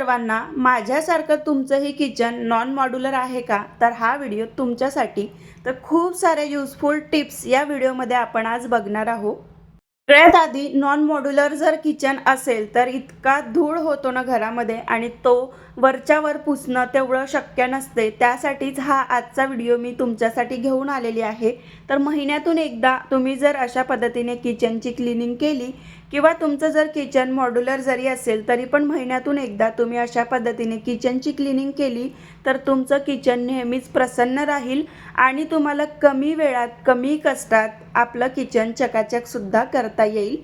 सर्वांना माझ्यासारखं तुमचंही kitchen non modular आहे का? तर हा व्हिडिओ तुमच्यासाठी. तर खूप साऱ्या युजफुल टिप्स या व्हिडिओमध्ये आपण आज बघणार आहोत. सगळ्यात आधी नॉन मॉड्युलर जर किचन असेल तर इतका धूळ होतो ना घरामध्ये आणि तो वरच्यावर पुसणं तेवढं शक्य नसते. त्यासाठीच हा आजचा व्हिडिओ मी तुमच्यासाठी घेऊन आलेली आहे. तर महिन्यातून एकदा तुम्ही जर अशा पद्धतीने किचनची क्लिनिंग केली किंवा तुमचं जर किचन मॉड्युलर जरी असेल तरी पण महिन्यातून एकदा तुम्ही अशा पद्धतीने किचनची क्लिनिंग केली तर तुमचं किचन नेहमीच प्रसन्न राहील आणि तुम्हाला कमी वेळात कमी कष्टात आपलं किचन चकाचकसुद्धा करता येईल.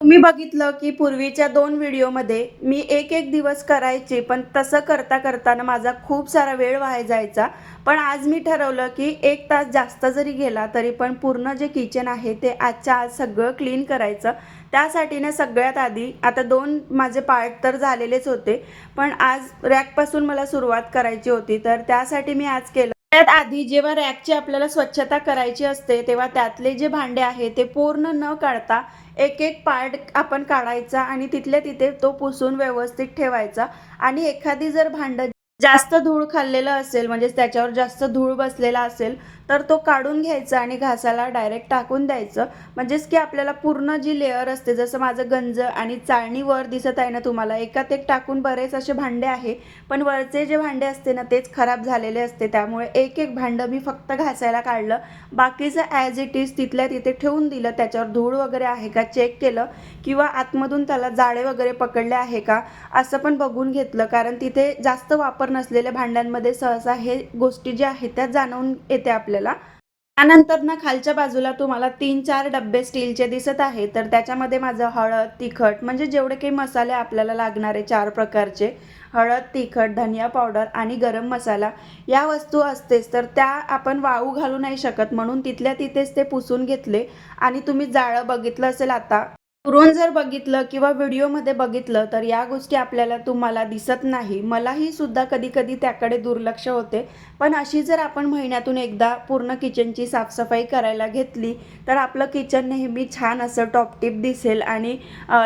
तुम्ही बघितलं की पूर्वीच्या दोन व्हिडिओमध्ये मी एक एक दिवस करायचे पण तसं करता करताना माझा खूप सारा वेळ वाया जायचा. पण आज मी ठरवलं की एक तास जास्त जरी गेला तरी पण पूर्ण जे किचन आहे ते आजच्या आज सगळं क्लीन करायचं. त्यासाठी ना सगळ्यात आधी आता दोन माझे पार्ट तर झालेलेच होते पण आज रॅकपासून मला सुरुवात करायची होती तर त्यासाठी मी आज केलं. त्यात आधी जेव्हा रॅकची आपल्याला स्वच्छता करायची असते तेव्हा त्यातले जे भांडे आहे ते पूर्ण न काढता एक एक पार्ट आपण काढायचा आणि तिथल्या तिथे तो पुसून व्यवस्थित ठेवायचा. आणि एखादी जर भांडं जास्त धूळ खाल्लेलं असेल म्हणजेच त्याच्यावर जास्त धूळ बसलेला असेल तर तो काढून घ्यायचा आणि घासाला डायरेक्ट टाकून द्यायचं. म्हणजेच की आपल्याला पूर्ण जी लेअर असते जसं माझं गंज आणि चाळणी वर दिसत आहे ना तुम्हाला एकात एक टाकून बरेच असे भांडे आहे पण वरचे जे भांडे असते ना तेच खराब झालेले असते. त्यामुळे एक एक भांडं मी फक्त घासायला काढलं. बाकीचं ॲज इट इज तिथल्या तिथे ठेवून दिलं. त्याच्यावर धूळ वगैरे आहे का चेक केलं. किंवा आतमधून त्याला जाळे वगैरे पकडले आहे का असं पण बघून घेतलं. कारण तिथे जास्त वापर नसलेल्या भांड्यांमध्ये सहसा हे गोष्टी ज्या आहेत त्या जाणवून येते आपल्याला. त्यानंतर ना खालच्या बाजूला तुम्हाला तीन चार डब्बे स्टीलचे दिसत आहे तर त्याच्यामध्ये माझं हळद तिखट म्हणजे जेवढे काही मसाले आपल्याला लागणारे चार प्रकारचे हळद तिखट धनिया पावडर आणि गरम मसाला या वस्तू असतेच. तर त्या आपण वाळू घालू नाही शकत म्हणून तिथल्या तिथेच ते पुसून घेतले. आणि तुम्ही जाळं बघितलं असेल आता पुरून जर बघितलं किंवा व्हिडिओमध्ये बघितलं तर या गोष्टी आपल्याला तुम्हाला दिसत नाही. मलाही सुद्धा कधी कधी त्याकडे दुर्लक्ष होते. पण अशी जर आपण महिन्यातून एकदा पूर्ण किचनची साफसफाई करायला घेतली तर आपलं किचन नेहमी छान असं टॉपटिप दिसेल आणि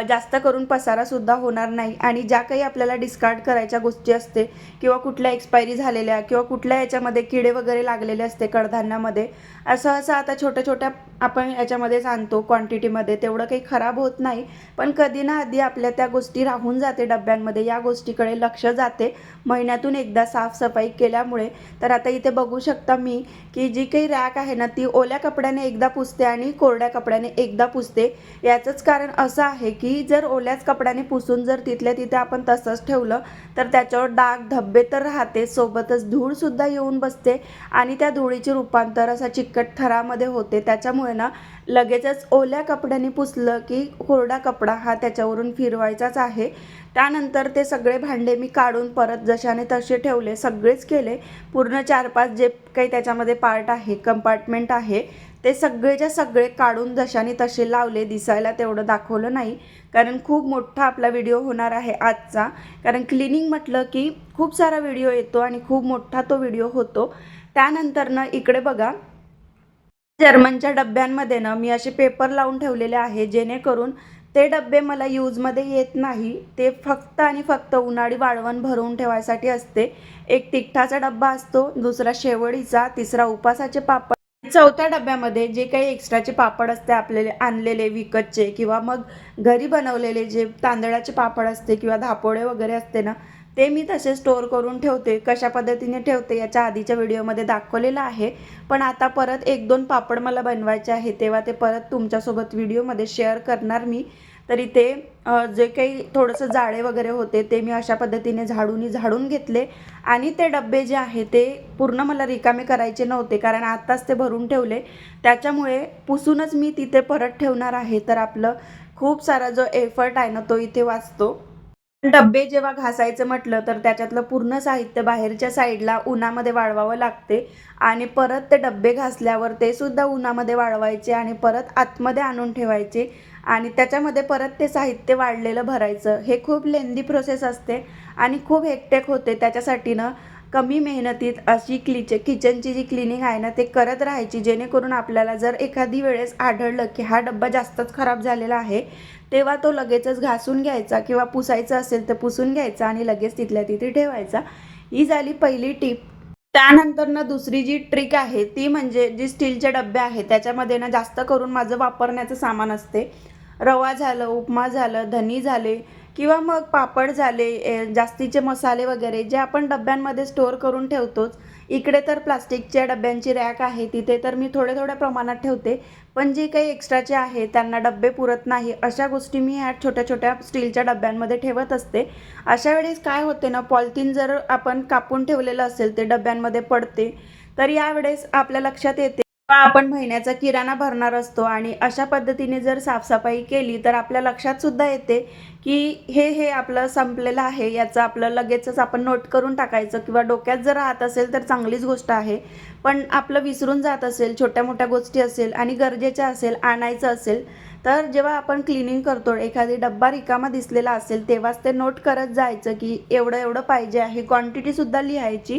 जास्त करून पसारासुद्धा होणार नाही. आणि ज्या काही आपल्याला डिस्कार्ड करायच्या गोष्टी असते किंवा कुठल्या एक्सपायरी झालेल्या किंवा कुठल्या याच्यामध्ये किडे वगैरे लागलेले असते कडधान्यामध्ये असं असं आता छोट्या छोट्या आपण याच्यामध्येच आणतो क्वांटिटीमध्ये तेवढं काही खराब होत नाही. पण कधी ना आधी आपल्या त्या गोष्टी राहून जाते डब्यांमध्ये. या गोष्टीकडे लक्ष जाते. महिन्यातून एकदा साफसफाई केल्यामुळे. तर आता इथे बघू शकता मी की जी काही रॅक आहे ना ती ओल्या कपड्याने एकदा पुसते आणि कोरड्या कपड्याने एकदा पुसते. याचंच कारण असं आहे की जर ओल्याच कपड्याने पुसून जर तिथल्या तिथे आपण तसंच ठेवलं तर त्याच्यावर डाग धब्बे तर राहते. सोबतच धूळसुद्धा येऊन बसते आणि त्या धुळीचे रूपांतर असा चिकट थरामध्ये होते. त्याच्यामुळे ना लगेचच ओल्या कपड्याने पुसलं की कोरडा कपडा हा त्याच्यावरून फिरवायचाच आहे. त्यानंतर ते सगळे भांडे मी काढून परत जशाने तसे ठेवले सगळेच केले. पूर्ण चार पाच जे काही त्याच्यामध्ये पार्ट आहे कंपार्टमेंट आहे ते सगळेच्या सगळे काढून जशाने तसे लावले. दिसायला तेवढं दाखवलं नाही. कारण खूप मोठा आपला व्हिडिओ होणार आहे आजचा. कारण क्लिनिंग म्हटलं की खूप सारा व्हिडिओ येतो आणि खूप मोठा तो व्हिडिओ होतो. त्यानंतरनं इकडे बघा. जर्मनच्या डब्यांमध्ये ना मी असे पेपर लावून ठेवलेले आहे जेणेकरून ते डबे मला यूजमध्ये येत नाही. ते फक्त आणि फक्त उन्हाळी वाळवण भरवून ठेवायसाठी असते. एक तिखटाचा डब्बा असतो दुसरा शेवळीचा तिसरा उपासाचे पापड. चौथ्या डब्यामध्ये जे काही एक्स्ट्राचे पापड असते आपल्याले आणलेले विकतचे किंवा मग घरी बनवलेले जे तांदळाचे पापड असते किंवा धापोळे वगैरे असते ना ते मी तसे स्टोअर करून ठेवते कशा पद्धतीने ठेवते याच्या आधीच्या व्हिडिओमध्ये दाखवलेलं आहे. पण आता परत एक दोन पापड मला बनवायचे आहे तेव्हा ते परत तुमच्यासोबत व्हिडिओमध्ये शेअर करणार मी. तरी ते जे काही थोडंसं जाळे वगैरे होते ते मी अशा पद्धतीने झाडूनी झाडून घेतले. आणि ते डब्बे जे आहे ते पूर्ण मला रिकामे करायचे नव्हते कारण आत्ताच ते भरून ठेवले. त्याच्यामुळे पुसूनच मी तिथे परत ठेवणार आहे. तर आपलं खूप सारा जो एफर्ट आहे ना तो इथे वाचतो. डब्बे जेव्हा घासायचं म्हटलं तर त्याच्यातलं पूर्ण साहित्य बाहेरच्या साईडला उन्हामध्ये वाळवावं लागते आणि परत ते डब्बे घासल्यावर ते सुद्धा उन्हामध्ये वाळवायचे आणि परत आतमध्ये आणून ठेवायचे आणि त्याच्यामध्ये परत ते साहित्य वाढलेलं भरायचं. हे खूप लेंदी प्रोसेस असते आणि खूप हेकटेक होते. त्याच्यासाठी ना कमी मेहनतीत अशी क्लिच किचनची जी क्लिनिंग आहे ना ते करत राहायची. जेणेकरून आपल्याला जर एखादी वेळेस आढळलं की हा डब्बा जास्तच खराब झालेला आहे तेव्हा तो लगेचच घासून घ्यायचा किंवा पुसायचा असेल तर पुसून घ्यायचा आणि लगेच तिथल्या तिथे ठेवायचा. ही झाली पहिली टीप. त्यानंतर ना दुसरी जी ट्रिक आहे ती म्हणजे जी स्टीलचे डबे आहेत त्याच्यामध्ये ना जास्त करून माझं वापरण्याचं सामान असते. रवा झालं उपमा झालं धनी झाले किंवा मग पापड झाले जास्तीचे मसाले वगैरे जे आपण डब्यांमध्ये स्टोअर करून ठेवतोच. इकडे तर प्लास्टिकच्या डब्यांची रॅक आहे तिथे तर मी थोड्या थोड्या प्रमाणात ठेवते. पण जे काही एक्स्ट्राचे आहे त्यांना डब्बे पुरत नाही. अशा गोष्टी मी ह्या छोट्या छोट्या स्टीलच्या डब्यांमध्ये ठेवत असते. अशा वेळेस काय होते ना पॉलिथिन जर आपण कापून ठेवलेलं असेल ते डब्यांमध्ये पडते. तर यावेळेस आपल्या लक्षात येते आपण महिन्याचा किराणा भरणार असतो आणि अशा पद्धतीने जर साफसफाई केली तर आपल्या लक्षात सुद्धा येते की हे हे आपलं संपलेलं आहे याचं आपलं लगेचच आपण नोट करून टाकायचं किंवा डोक्यात जर राहत असेल तर चांगलीच गोष्ट आहे. पण आपलं विसरून जात असेल छोट्या मोठ्या गोष्टी असेल आणि गरजेच्या असेल आणायचं असेल तर जेव्हा आपण क्लिनिंग करतो एखादी डब्बा रिकामा दिसलेला असेल तेव्हाच ते नोट करत जायचं की एवढं एवढं पाहिजे आहे क्वांटिटीसुद्धा लिहायची.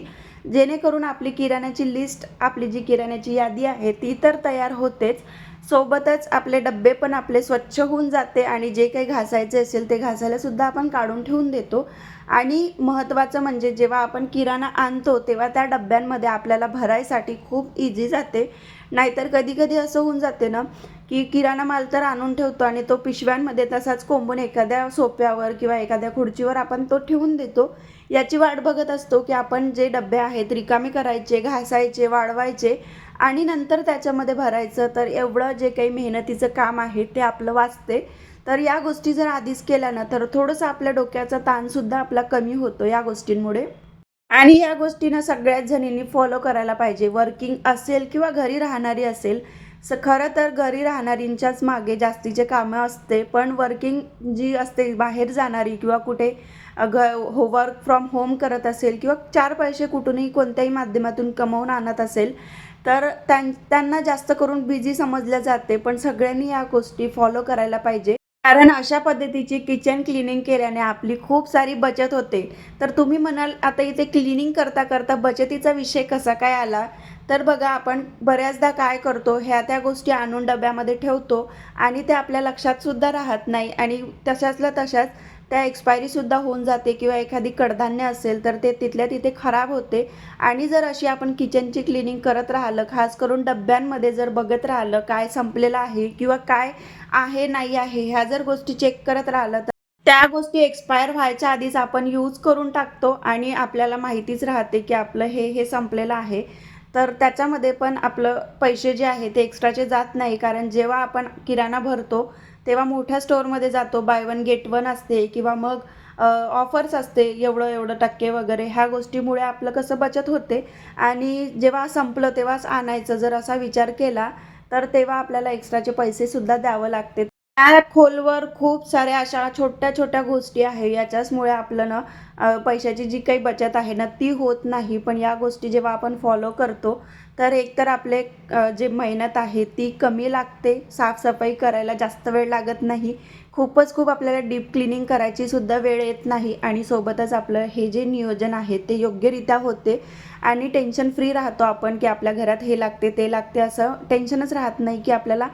जेणेकरून आपली किराण्याची लिस्ट आपली जी किराण्याची यादी आहे ती तर तयार होतेच. सोबतच आपले डब्बे पण आपले स्वच्छ होऊन जाते आणि जे काही घासायचे असेल ते घासायला सुद्धा आपण काढून ठेवून देतो. आणि महत्त्वाचं म्हणजे जेव्हा आपण किराणा आणतो तेव्हा त्या डब्यांमध्ये आपल्याला भरायसाठी खूप इझी जाते. नाहीतर कधी कधी असं होऊन जाते ना की किराणा माल तर आणून ठेवतो आणि तो पिशव्यांमध्ये तसाच कोंबून एखाद्या सोप्यावर किंवा एखाद्या खुर्चीवर आपण तो ठेवून देतो. याची वाट बघत असतो की आपण जे डबे आहेत रिकामे करायचे घासायचे वाढवायचे आणि नंतर त्याच्यामध्ये भरायचं तर एवढं जे काही मेहनतीचं काम आहे ते आपलं वाचते. तर या गोष्टी जर आधीच केल्या ना तर थोडंसं आपल्या डोक्याचा ताणसुद्धा आपला कमी होतो या गोष्टींमुळे. आणि या गोष्टीनं सगळ्याच जणींनी फॉलो करायला पाहिजे. वर्किंग असेल किंवा घरी राहणारी असेल स खरं तर घरी राहणारींच्याच मागे जास्तीचे कामं असते पण वर्किंग जी असते बाहेर जाणारी किंवा कुठे अ, घ हो वर्क फ्रॉम होम करत असेल किंवा चार पैसे कुठूनही कोणत्याही माध्यमातून कमवून आणत असेल तर त्यां त्यांना जास्त करून बिझी समजल्या जाते. पण सगळ्यांनी या गोष्टी फॉलो करायला पाहिजे. कारण अशा पद्धतीची किचन क्लिनिंग केल्याने आपली खूप सारी बचत होते. तर तुम्ही म्हणाल आता इथे क्लिनिंग करता करता बचतीचा विषय कसा काय आला? तर बघा आपण बऱ्याचदा काय करतो ह्या त्या गोष्टी आणून डब्यामध्ये ठेवतो आणि ते आपल्या लक्षात सुद्धा राहत नाही आणि तशाचल्या तशाच त्या एक्सपायरीसुद्धा होऊन जाते किंवा एखादी कडधान्य असेल तर ते तिथल्या तिथे खराब होते. आणि जर अशी आपण किचनची क्लिनिंग करत राहिलं खास करून डब्यांमध्ये जर बघत राहिलं काय संपलेलं आहे किंवा काय आहे नाही आहे ह्या जर गोष्टी चेक करत राहिलं तर त्या गोष्टी एक्सपायर व्हायच्या आधीच आपण यूज करून टाकतो आणि आपल्याला माहितीच राहते की आपलं हे हे संपलेलं आहे. तर त्याच्यामध्ये पण आपलं पैसे जे आहे ते एक्स्ट्राचे जात नाही. कारण जेव्हा आपण किराणा भरतो तेव्हा मोठ्या स्टोअरमध्ये जातो. बाय वन गेट वन असते किंवा मग ऑफर्स असते एवढं एवढं टक्के वगैरे. ह्या गोष्टीमुळे आपलं कसं बचत होते. आणि जेव्हा संपलं तेव्हाच आणायचं. जर असा विचार केला तर तेव्हा आपल्याला एक्स्ट्राचे पैसेसुद्धा द्यावं लागते. त्या खोलवर खूप साऱ्या अशा छोट्या छोट्या गोष्टी आहे. याच्याचमुळे आपलं ना पैशाची जी काही बचत आहे ना ती होत नाही. पण या गोष्टी जेव्हा आपण फॉलो करतो तर एकतर आपले जे मेहनत आहे ती कमी लागते. साफसफाई करायला जास्त वेळ लागत नाही. खूपच खूप आपल्याला डीप क्लिनिंग करायची सुद्धा वेळ येत नाही. आणि सोबतच आपलं हे जे नियोजन आहे ते योग्यरित्या होते. आणि टेन्शन फ्री राहतो आपण की आपल्या घरात हे लागते ते लागते असं टेन्शनच राहत नाही की आपल्याला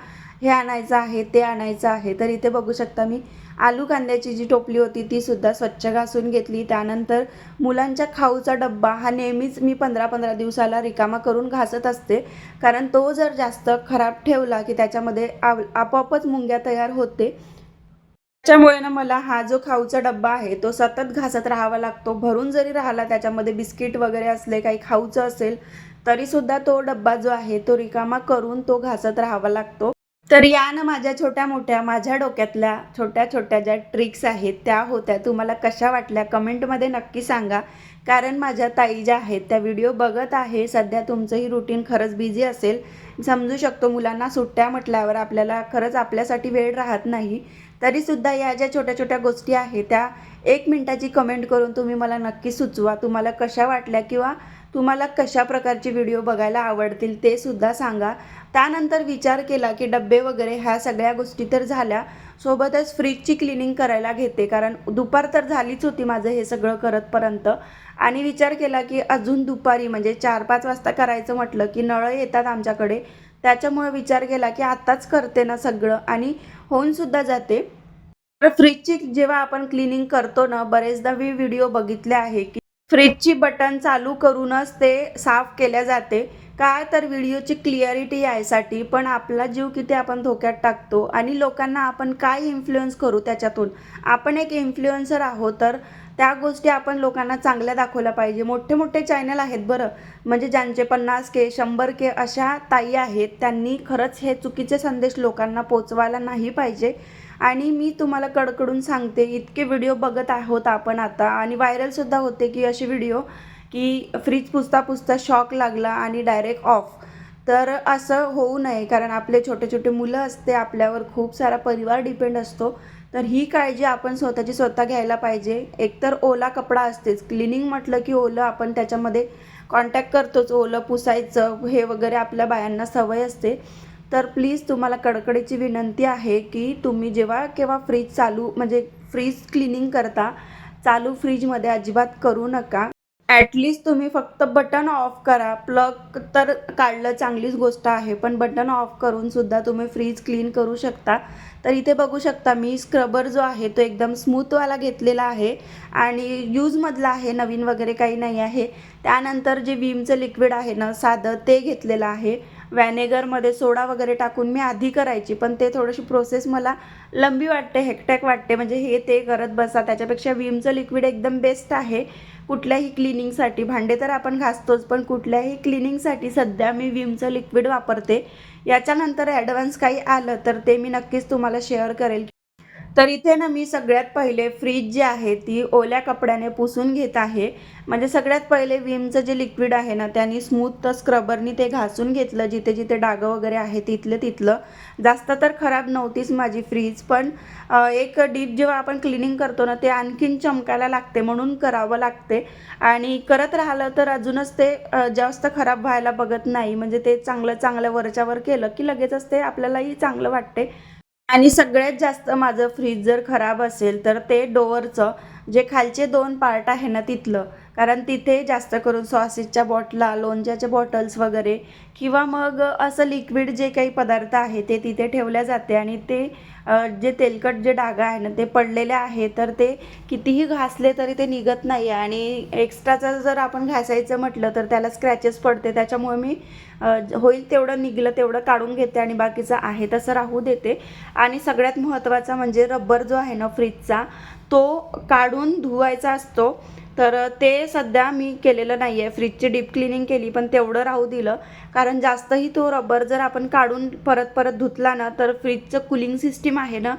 हे आणायचं आहे ते आणायचं आहे. तर इथे बघू शकता मी आलू कांद्याची जी टोपली होती ती सुद्धा स्वच्छ घासून घेतली. त्यानंतर मुलांच्या खाऊचा डब्बा हा नेहमीच मी पंधरा पंधरा दिवसाला रिकामा करून घासत असते. कारण तो जर जास्त खराब ठेवला की त्याच्यामध्ये आव आपोआपच मुंग्या तयार होते. त्याच्यामुळे ना मला हा जो खाऊचा डब्बा आहे तो सतत घासत राहावा लागतो. भरून जरी राहिला त्याच्यामध्ये बिस्किट वगैरे असले काही खाऊचं असेल तरीसुद्धा तो डब्बा जो आहे तो रिकामा करून तो घासत राहावा लागतो. तर या ना माझ्या छोट्या मोठ्या माझ्या डोक्यातल्या छोट्या छोट्या ज्या ट्रिक्स आहेत त्या होत्या. तुम्हाला कशा वाटल्या? कमेंटमध्ये नक्की सांगा. कारण माझ्या ताई ज्या आहेत त्या व्हिडिओ बघत आहे. सध्या तुमचंही रुटीन खरंच बिझी असेल. समजू शकतो मुलांना सुट्ट्या म्हटल्यावर आपल्याला खरंच आपल्यासाठी वेळ राहत नाही. तरीसुद्धा या ज्या छोट्या छोट्या गोष्टी आहेत त्या एक मिनटाची कमेंट करून तुम्ही मला नक्की सुचवा. तुम्हाला कशा वाटल्या किंवा तुम्हाला कशा प्रकारचे व्हिडिओ बघायला आवडतील ते सुद्धा सांगा. त्यानंतर विचार केला की डब्बे वगैरे ह्या सगळ्या गोष्टी तर झाल्या. सोबतच फ्रीजची क्लिनिंग करायला घेते. कारण दुपार तर झालीच होती माझं हे सगळं करतपर्यंत. आणि विचार केला की अजून दुपारी म्हणजे चार पाच वाजता करायचं म्हटलं की नळं येतात आमच्याकडे. त्याच्यामुळे विचार केला की आत्ताच करते ना सगळं आणि होऊनसुद्धा जाते. तर फ्रीजची जेव्हा आपण क्लिनिंग करतो ना बरेचदा मी व्हिडिओ बघितले आहे की फ्रीजची बटन चालू करूनच ते साफ केल्या जाते. काय तर व्हिडिओची क्लिअरिटी यायसाठी पण आपला जीव किती आपण धोक्यात टाकतो आणि लोकांना आपण काय इन्फ्लुएन्स करू त्याच्यातून? आपण एक इन्फ्लुएन्सर आहोत तर त्या गोष्टी आपण लोकांना चांगल्या दाखवल्या पाहिजे. मोठे मोठे चॅनल आहेत बरं. म्हणजे ज्यांचे पन्नास के शंभर के अशा ताई आहेत त्यांनी खरंच हे चुकीचे संदेश लोकांना पोचवायला नाही पाहिजे. आणि मी तुम्हाला कडकडून सांगते इतके व्हिडिओ बघत आहोत आपण आता. आणि व्हायरलसुद्धा होते की असे व्हिडिओ की फ्रीज पुसता पुसता शॉक लागला आणि डायरेक्ट ऑफ तर असं होऊ नये कारण आपले छोटे छोटे मुलं असते आपल्यावर खूप सारा परिवार डिपेंड असतो. तर ही काळजी आपण स्वतःची स्वतः घ्यायला पाहिजे. एकतर ओला कपडा असतेच. क्लिनिंग म्हटलं की ओलं आपण त्याच्यामध्ये कॉन्टॅक्ट करतोच. ओलं पुसायचं हे वगैरे आपल्या बायांना सवय असते. तर प्लीज तुम्हाला कडकडीची विनंती आहे की तुम्ही जेव्हा केव्हा फ्रीज चालू म्हणजे फ्रीज क्लिनिंग करता चालू फ्रीजमध्ये अजिबात करू नका. ॲटलिस्ट तुम्ही फक्त बटन ऑफ करा. प्लग तर काढलं चांगलीच गोष्ट आहे पण बटन ऑफ करून सुद्धा तुम्ही फ्रीज क्लीन करू शकता. तर इथे बघू शकता मी स्क्रबर जो आहे तो एकदम स्मूथवाला घेतलेला आहे आणि यूजमधला आहे नवीन वगैरे काही नाही आहे. त्यानंतर जे विमचं लिक्विड आहे ना साधं ते घेतलेलं आहे. व्हॅनेगरमध्ये सोडा वगैरे टाकून मी आधी करायची पण ते थोडीशी प्रोसेस मला लंबी वाटते हेक्टॅक वाटते. म्हणजे हे ते करत बसा. त्याच्यापेक्षा विमचं लिक्विड एकदम बेस्ट आहे. कुठल्याही क्लिनिंगसाठी भांडे तर आपण घासतोच पण कुठल्याही क्लिनिंगसाठी सध्या मी विमचं लिक्विड वापरते. याच्यानंतर ॲडव्हान्स काही आलं तर ते मी नक्कीच तुम्हाला शेअर करेल. तर इथे ना मी सगळ्यात पहिले फ्रीज जी आहे ती ओल्या कपड्याने पुसून घेत आहे. म्हणजे सगळ्यात पहिले विमचं जे लिक्विड आहे ना त्याने स्मूथ स्क्रबरनी ते घासून घेतलं. जिथे जिथे डागं वगैरे आहे तिथलं तिथलं. जास्त तर खराब नव्हतीच माझी फ्रीज पण एक डीप जेव्हा आपण क्लिनिंग करतो ना ते आणखीन चमकायला लागते म्हणून करावं लागते. आणि करत राहिलं तर अजूनच ते जास्त खराब व्हायला बघत नाही. म्हणजे ते चांगलं चांगलं वरच्यावर केलं की लगेचच ते आपल्यालाही चांगलं वाटते. आणि सगळ्यात जास्त माझं फ्रीज जर खराब असेल तर ते डोअरचं जे खालचे दोन पार्ट आहे ना तिथलं कारण तिथे जास्त करून सॉसेसच्या बॉटला लोणच्याच्या बॉटल्स वगैरे किंवा मग असं लिक्विड जे काही पदार्थ आहे ते तिथे ठेवल्या जाते आणि ते जे तेलकट जे डागा आहे ना ते पडलेले आहे तर ते कितीही घासले तरी ते निघत नाही. आणि एक्स्ट्राचं जर आपण घासायचं म्हटलं तर त्याला स्क्रॅचेस पडते. त्याच्यामुळे मी होईल तेवढं निघलं तेवढं काढून घेते आणि बाकीचं आहे तसं राहू देते. आणि सगळ्यात महत्त्वाचा म्हणजे रब्बर जो आहे ना फ्रीजचा तो काढून धुवायचा असतो. तर ते सध्या मी केलेलं नाही आहे फ्रीजची डीप क्लिनिंग केली पण तेवढं राहू दिलं. कारण जास्तही तो रबर जर आपण काढून परत परत धुतला ना तर फ्रीजचं कुलिंग सिस्टीम आहे ना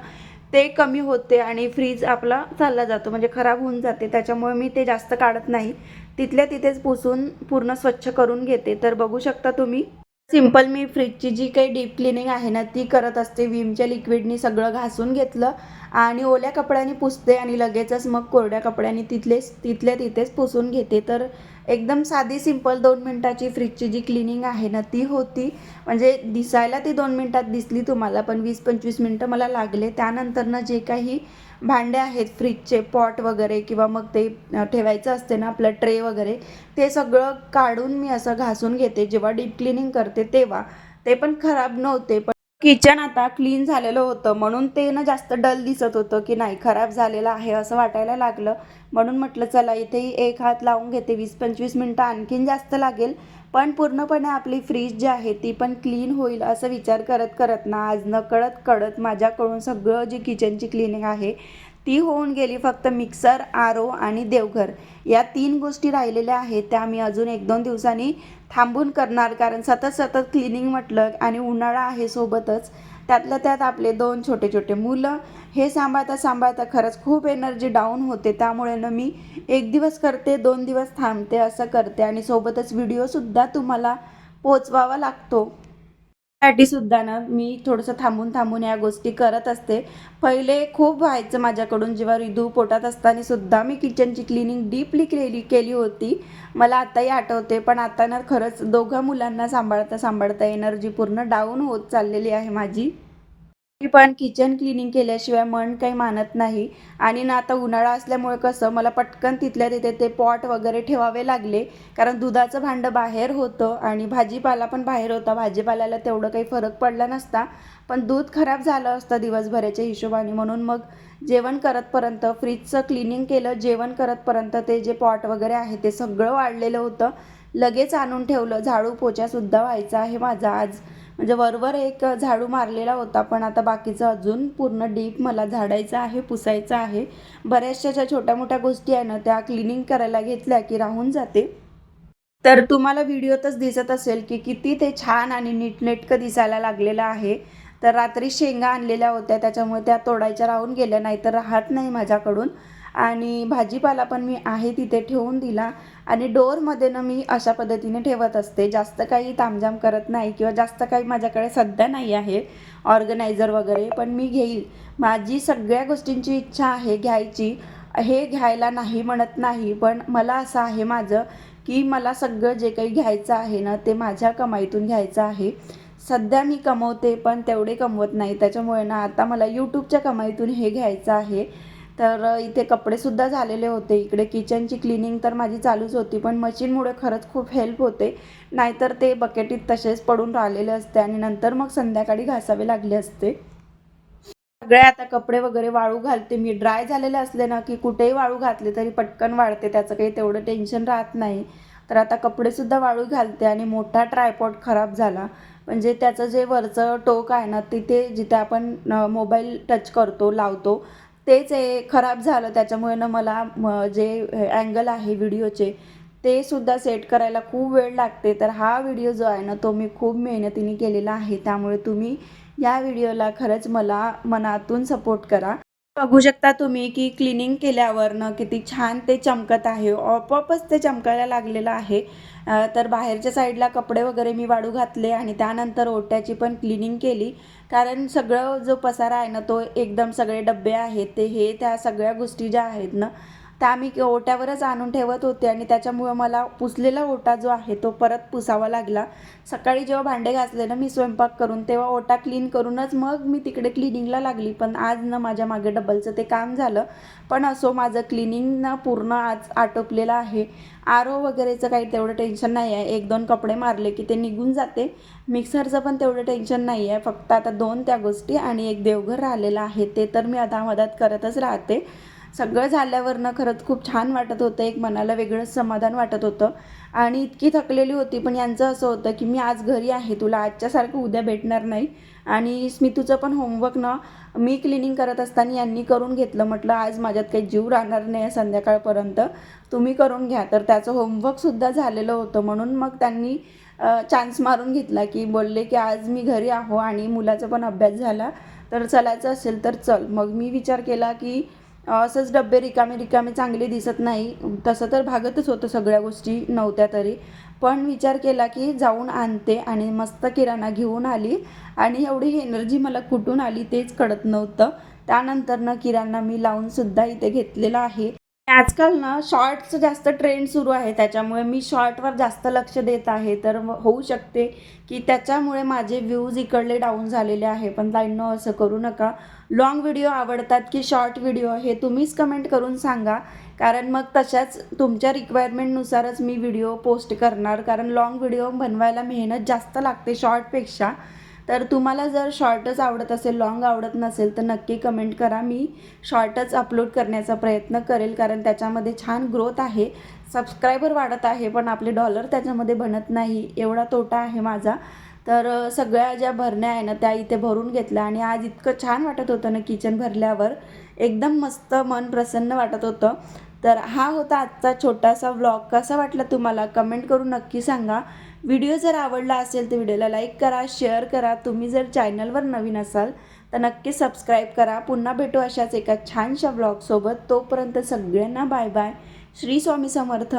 ते कमी होते आणि फ्रीज आपला चालला जातो. म्हणजे खराब होऊन जाते. त्याच्यामुळे मी ते जास्त काढत नाही. तिथल्या तिथेच पुसून पूर्ण स्वच्छ करून घेते. तर बघू शकता तुम्ही. सिंपल मी फ्रीजची जी काही डीप क्लिनिंग आहे ना ती करत असते. विमच्या लिक्विडनी सगळं घासून घेतलं आणि ओल्या कपड्याने पुसते आणि लगेचच मग कोरड्या कपड्याने तिथलेच तिथल्या तिथेच पुसून घेते. तर एकदम साधी सिंपल दोन मिनटाची फ्रीजची जी क्लिनिंग आहे ना ती होती. म्हणजे दिसायला ती दोन मिनटात दिसली तुम्हाला पण वीस पंचवीस मिनटं मला लागले. त्यानंतरनं जे काही भांडे आहेत फ्रीजचे पॉट वगैरे किंवा मग ते ठेवायचं असते ना आपलं ट्रे वगैरे ते सगळं काढून मी असं घासून घेते. जेव्हा डीप क्लिनिंग करते तेव्हा. ते पण खराब नव्हते पण किचन आता क्लीन झालेलं होतं. म्हणून ते ना जास्त डल दिसत होतं की नाही खराब झालेलं आहे असं वाटायला लागलं. म्हणून म्हटलं चला इथेही एक हात लावून घेते वीस पंचवीस मिनटं आणखीन जास्त लागेल. पण पूर्णपणे आपली फ्रीज जी आहे ती पण क्लीन होईल असं विचार करत करत ना आज नकळत कळत कळत माझ्याकडून सगळं जी किचनची क्लिनिंग आहे ती होऊन गेली फक्त मिक्सर आरो आणि देवघर. या तीन गोष्टी राहिलेल्या आहेत त्या मी अजून एक दोन दिवसांनी थांबून करणार. कारण सतत सतत क्लिनिंग म्हटलं आणि उन्हाळा आहे सोबतच त्यातल्या त्यात आपले दोन छोटे छोटे मुलं हे सांभाळता सांभाळता खरंच खूप एनर्जी डाऊन होते. त्यामुळे ना मी एक दिवस करते दोन दिवस थांबते असं करते. आणि सोबतच व्हिडिओसुद्धा तुम्हाला पोचवावा लागतो. साठी सुद्धा ना मी थोडंसं थांबून थांबून या गोष्टी करत असते. पहिले खूप व्हायचं माझ्याकडून जेव्हा रिधू पोटात असताना सुद्धा मी किचनची क्लिनिंग डीपली केली केली होती. मला आताही आठवते पण आता ना खरंच दोघं मुलांना सांभाळता सांभाळता एनर्जी पूर्ण डाऊन होत चाललेली आहे माझी. पण किचन क्लिनिंग केल्याशिवाय मन काही मानत नाही. आणि ना आता उन्हाळा असल्यामुळे कसं मला पटकन तिथल्या तिथे ते पॉट वगैरे ठेवावे लागले. कारण दुधाचं भांडं बाहेर होतं आणि भाजीपाला पण बाहेर होता. भाजीपाल्याला तेवढं काही फरक पडला नसता. पण दूध खराब झालं असतं दिवसभराच्या हिशोबाने. म्हणून मग जेवण करतपर्यंत फ्रीजचं क्लिनिंग केलं जेवण करतपर्यंत ते जे पॉट वगैरे आहे ते सगळं वाढलेलं होतं. लगेच आणून ठेवलं. झाडू पोछासुद्धा व्हायचा आहे माझा आज. म्हणजे वरवर एक झाडू मारलेला होता पण आता बाकीचं अजून पूर्ण डीप मला झाडायचं आहे पुसायचं आहे. बऱ्याचशा ज्या छोट्या मोठ्या गोष्टी आहे ना त्या क्लिनिंग करायला घेतल्या की राहून जाते. तर तुम्हाला व्हिडिओतच दिसत असेल की किती ते छान आणि नीटनेटकं दिसायला लागलेलं आहे. तर रात्री शेंगा आणलेल्या होत्या त्याच्यामुळे त्या तोडायच्या राहून गेल्या नाही तर राहत नाही माझ्याकडून. आणि भाजीपाला पण मी आहे तिथे ठेवून दिला. आणि डोअरमध्ये ना मी अशा पद्धतीने ठेवत असते. जास्त काही तामझाम करत नाही किंवा जास्त काही माझ्याकडे सध्या नाही आहे ऑर्गनायझर वगैरे पण मी घेईल. माझी सगळ्या गोष्टींची इच्छा आहे घ्यायची. हे घ्यायला नाही म्हणत नाही पण मला असं आहे माझं की मला सगळं जे काही घ्यायचं आहे ना ते माझ्या कमाईतून घ्यायचं आहे. सध्या मी कमवते पण तेवढे कमवत नाही. त्याच्यामुळे ना आता मला यूट्यूबच्या कमाईतून हे घ्यायचं आहे. तर इथे कपडेसुद्धा झालेले होते. इकडे किचनची क्लिनिंग तर माझी चालूच होती पण मशीनमुळे खरंच खूप हेल्प होते. नाहीतर ते बकेटीत तसेच पडून राहिलेले असते आणि नंतर मग संध्याकाळी घासावे लागले असते. सगळे आता कपडे वगैरे वाळू घालते. मी ड्राय झालेले असले ना की कुठेही वाळू घातले तरी पटकन वाळते त्याचं काही तेवढं टेन्शन राहत नाही. तर आता कपडेसुद्धा वाळू घालते आणि मोठा ट्रायपॉड खराब झाला. म्हणजे त्याचं जे वरचं टोक आहे ना तिथे जिथे आपण मोबाईल टच करतो लावतो तेच आहे खराब झालं. त्याच्यामुळे ना मला म जे अँगल आहे व्हिडिओचे ते सुद्धा सेट करायला खूप वेळ लागते. तर हा व्हिडिओ जो आहे ना तो मी खूप मेहनतीने केलेला आहे. त्यामुळे तुम्ही या व्हिडिओला खरंच मला मनातून सपोर्ट करा. बघू शकता तुम्ही की क्लिनिंग केल्यावरनं किती छान ते चमकत आहे. आपोआपच ते चमकायला लागलेलं आहे. तर बाहेरच्या साईडला कपडे वगैरे मी वाळू घातले आणि त्यानंतर ओट्याची पण क्लिनिंग केली. कारण सगळं जो पसारा आहे ना तो एकदम सगळे डबे आहेत. ते हे त्या सगळ्या गोष्टी ज्या आहेत ना त्या मी ओट्यावरच आणून ठेवत होते आणि त्याच्यामुळं मला पुसलेला ओटा जो आहे तो परत पुसावा लागला. सकाळी जेव्हा भांडे घासले ना मी स्वयंपाक करून तेव्हा ओटा क्लीन करूनच मग मी तिकडे क्लिनिंगला लागली. पण आज ना माझ्या मागे डबलचं ते काम झालं. पण असो माझं क्लिनिंग ना पूर्ण आज आटोपलेलं आहे. आरो वगैरेचं काही तेवढं टेन्शन नाही आहे. एक दोन कपडे मारले की ते निघून जाते. मिक्सरचं पण तेवढं टेन्शन नाही आहे. फक्त आता दोन त्या गोष्टी आणि एक देवघर राहिलेलं आहे. ते तर मी आता करतच राहते. सगळं झाल्यावरनं खरंच खूप छान वाटत होतं एक मनाला वेगळंच समाधान वाटत होतं. आणि इतकी थकलेली होती पण यांचं असं होतं की मी आज घरी आहे तुला आजच्यासारखं उद्या भेटणार नाही. आणि स्मितूचं पण होमवर्क ना मी क्लिनिंग करत असताना यांनी करून घेतलं. म्हटलं आज माझ्यात काही जीव राहणार नाही आहे संध्याकाळपर्यंत तुम्ही करून घ्या. तर त्याचं होमवर्कसुद्धा झालेलं होतं. म्हणून मग त्यांनी चान्स मारून घेतला की बोलले की आज मी घरी आहो आणि मुलाचा पण अभ्यास झाला. तर चलायचं असेल तर चल. मग मी विचार केला की असंच डबे रिकामे रिकामे चांगले दिसत नाही. तसं तर भागतच होतं सगळ्या गोष्टी नव्हत्या तरी. पण विचार केला की जाऊन आणते आणि मस्त किराणा घेऊन आली. आणि एवढी एनर्जी मला कुठून आली तेच कळत नव्हतं. त्यानंतरनं किराणा मी लावूनसुद्धा इथे घेतलेला आहे. आजकाल ना शॉर्टचं जास्त ट्रेंड सुरू आहे त्याच्यामुळे मी शॉर्टवर जास्त लक्ष देत आहे. तर होऊ शकते की त्याच्यामुळे माझे व्ह्यूज इकडले डाऊन झालेले आहे. पण लाईननं असं करू नका. लॉंग व्हिडिओ आवडतात की शॉर्ट व्हिडिओ हे तुम्हीच कमेंट करून सांगा. कारण मग तशाच तुमच्या रिक्वायरमेंटनुसारच मी व्हिडिओ पोस्ट करणार. कारण लॉंग व्हिडिओ बनवायला मेहनत जास्त लागते शॉर्टपेक्षा तर तुम्हाला जर शॉर्टच आवडत असेल लॉंग आवडत नसेल तर नक्की कमेंट करा. मी शॉर्टच अपलोड करण्याचा प्रयत्न करेल कारण त्याच्यामध्ये छान ग्रोथ आहे. सबस्क्रायबर वाढत आहे पण आपले डॉलर त्याच्यामध्ये बनत नाही. एवढा तोटा आहे माझा. तर सगळ्या ज्या भरण्या आहे ना त्या इथे भरून घेतल्या. आणि आज इतकं छान वाटत होतं ना किचन भरल्यावर. एकदम मस्त मन प्रसन्न वाटत होतं. तर हा होता आजचा छोटासा व्लॉग कसा वाटला तुम्हाला? कमेंट करून नक्की सांगा. व्हिडिओ जर आवडला असेल तर व्हिडिओला लाईक करा शेअर करा. तुम्ही जर चॅनलवर नवीन असाल तर नक्की सबस्क्राईब करा. पुन्हा भेटू अशाच एका छानशा ब्लॉगसोबत. तोपर्यंत सगळ्यांना बाय बाय. श्री स्वामी समर्थ.